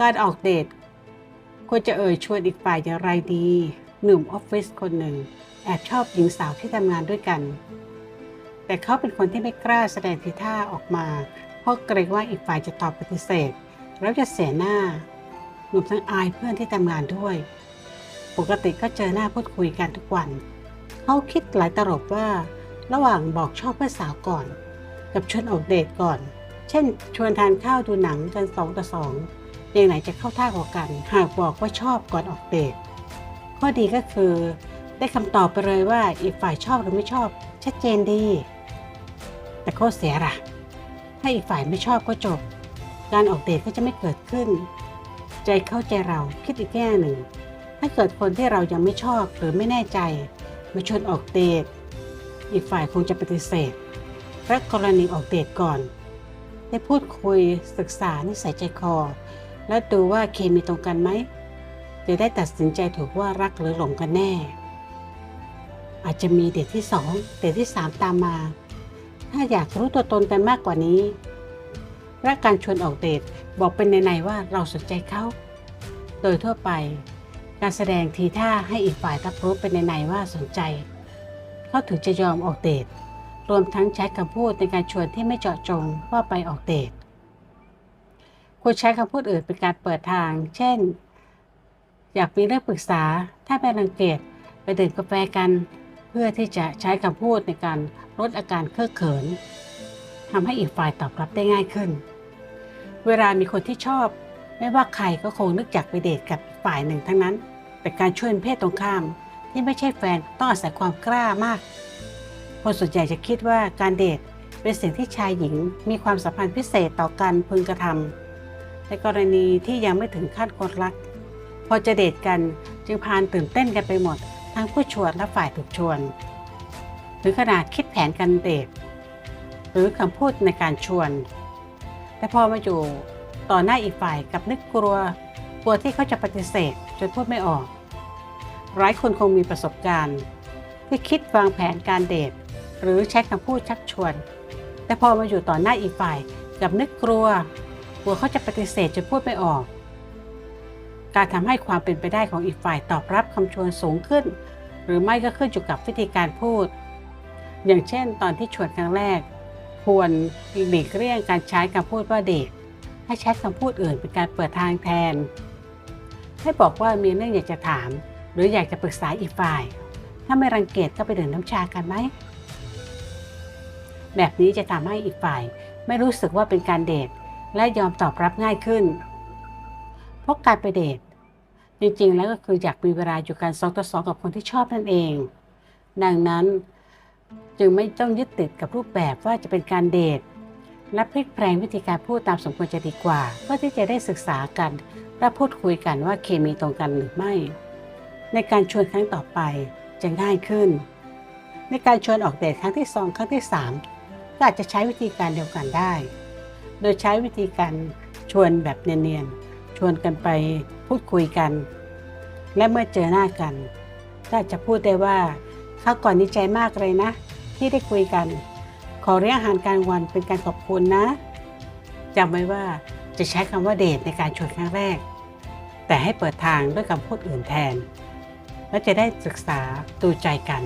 การออกเดทควรจะเอ่ยชวนอีกฝ่ายอย่างไรดี หนุ่มออฟฟิศคนหนึ่ง แอบชอบหญิงสาวที่ทำงานด้วยกัน แต่เขาเป็นคนที่ไม่กล้าแสดงทีท่าออกมา เพราะเกรงว่าอีกฝ่ายจะตอบปฏิเสธ แล้วจะเสียหน้า หนุ่มทั้งอายเพื่อนที่ทำงานด้วย ปกติก็เจอหน้าพูดคุยกันทุกวัน เขาคิดหลายตลบว่า ระหว่างบอกชอบเพื่อนสาวก่อน กับชวนออกเดทก่อน เช่น ชวนทานข้าวดูหนังกันสองต่อสอง อย่างไหนจะเข้าท่ากว่ากัน หากบอกว่าชอบก่อนออกเดทข้อดีก็คือได้คำตอบไปเลยว่าอีกฝ่ายชอบหรือไม่ชอบ ชัดเจนดี แต่ข้อเสียล่ะ ถ้าอีกฝ่ายไม่ชอบก็จบ การออกเดทก็จะไม่เกิดขึ้น ใจเข้าใจเราคิดอีกแง่หนึ่ง ถ้าเกิดคนที่เรายังไม่ชอบหรือไม่แน่ใจ มาชวนออกเดทอีกฝ่ายคงจะปฏิเสธและกรณีออกเดทก่อน ได้พูดคุยศึกษานิสัยใจคอ และดูว่าเคมีตรงกันไหมจะได้ตัดสินใจถูกว่ารักหรือหลงกันแน่ อาจจะมีเดทที่สองเดทที่สามตามมา ถ้าอยากรู้ตัวตนกันมากกว่านี้และการชวนออกเดทบอกเป็นในๆว่าเราสนใจเขา โดยทั่วไป การแสดงทีท่าให้อีกฝ่ายรับรู้เป็นในๆว่าสนใจเขาถึงจะยอมออกเดทรวมทั้งใช้คำพูดในการชวนที่ไม่เจาะจงว่าไปออกเดท ควรใช้คำพูดอื่นเป็นการเปิดทาง เช่น อยากมีเรื่องปรึกษา ถ้าไม่รังเกียจไปดื่มกาแฟกัน เพื่อที่จะใช้คำพูดในการลดอาการเครือเขินทำให้อีกฝ่ายตอบรับได้ง่ายขึ้น เวลามีคนที่ชอบ ไม่ว่าใครก็คงนึกอยากไปเดทกับอีกฝ่ายหนึ่งทั้งนั้น แต่การชวนเพศตรงข้าม ที่ไม่ใช่แฟนต้องอาศัยความกล้ามาก คนส่วนใหญ่จะคิดว่าการเดทเป็นสิ่งที่ชายหญิงมีความสัมพันธ์พิเศษต่อกันพึงกระทำ ในกรณีที่ยังไม่ถึงขั้นคนรัก พอจะเดทกันจึงพานตื่นเต้นกันไปหมด ทั้งผู้ชวนและฝ่ายถูกชวน หรือขนาดคิดแผนการเดทหรือคำพูดในการชวน แต่พอมาอยู่ต่อหน้าอีกฝ่ายกับนึกกลัวกลัวที่เขาจะปฏิเสธจนพูดไม่ออก หลายคนคงมีประสบการณ์ ที่คิดวางแผนการเดทหรือใช้คำพูดชักชวน แต่พอมาอยู่ต่อหน้าอีกฝ่ายกับนึกกลัว กลัวเขาจะปฏิเสธจนพูดไม่ออก การทำให้ความเป็นไปได้ของอีกฝ่ายตอบรับคำชวนสูงขึ้น หรือไม่ก็ขึ้นอยู่กับวิธีการพูด อย่างเช่น ตอนที่ชวนครั้งแรก ควรหลีกเลี่ยงการใช้คำพูดว่าเดทให้ใช้คำพูดอื่นเป็นการเปิดทางแทน ให้บอกว่ามีเรื่องอยากจะถาม หรืออยากจะปรึกษาอีกฝ่าย ถ้าไม่รังเกียจก็ไปดื่มน้ำชากันไหม แบบนี้จะทำให้อีกฝ่ายไม่รู้สึกว่าเป็นการเดท และยอมตอบรับง่ายขึ้น เพราะการไปเดทจริงๆ แล้วก็คืออยากมีเวลาอยู่กันสองต่อสองกับคนที่ชอบนั่นเอง ดังนั้นจึงไม่ต้องยึดติดกับรูปแบบว่าจะเป็นการเดทและพลิกแปลงวิธีการพูดตามสมควรจะดีกว่า เพื่อที่จะได้ศึกษากัน และพูดคุยกันว่าเคมีตรงกันหรือไม่ ในการชวนครั้งต่อไปจะง่ายขึ้น ในการชวนออกเดทครั้งที่สองครั้งที่สามก็อาจจะใช้วิธีการเดียวกันได้ โดยใช้วิธีการชวนแบบเนียนๆ ชวนกันไปพูดคุยกัน และเมื่อเจอหน้ากัน ก็อาจะพูดได้ว่าข้าก่อนดีใจมากเลยนะ ที่ได้คุยกัน ขอเรียกอาหารกลางวันเป็นการขอบคุณนะจำไว้ว่าจะใช้คำว่าเดทในการชวนครั้งแรก แต่ให้เปิดทางด้วยคำพูดอื่นแทน และจะได้ศึกษาดูใจกัน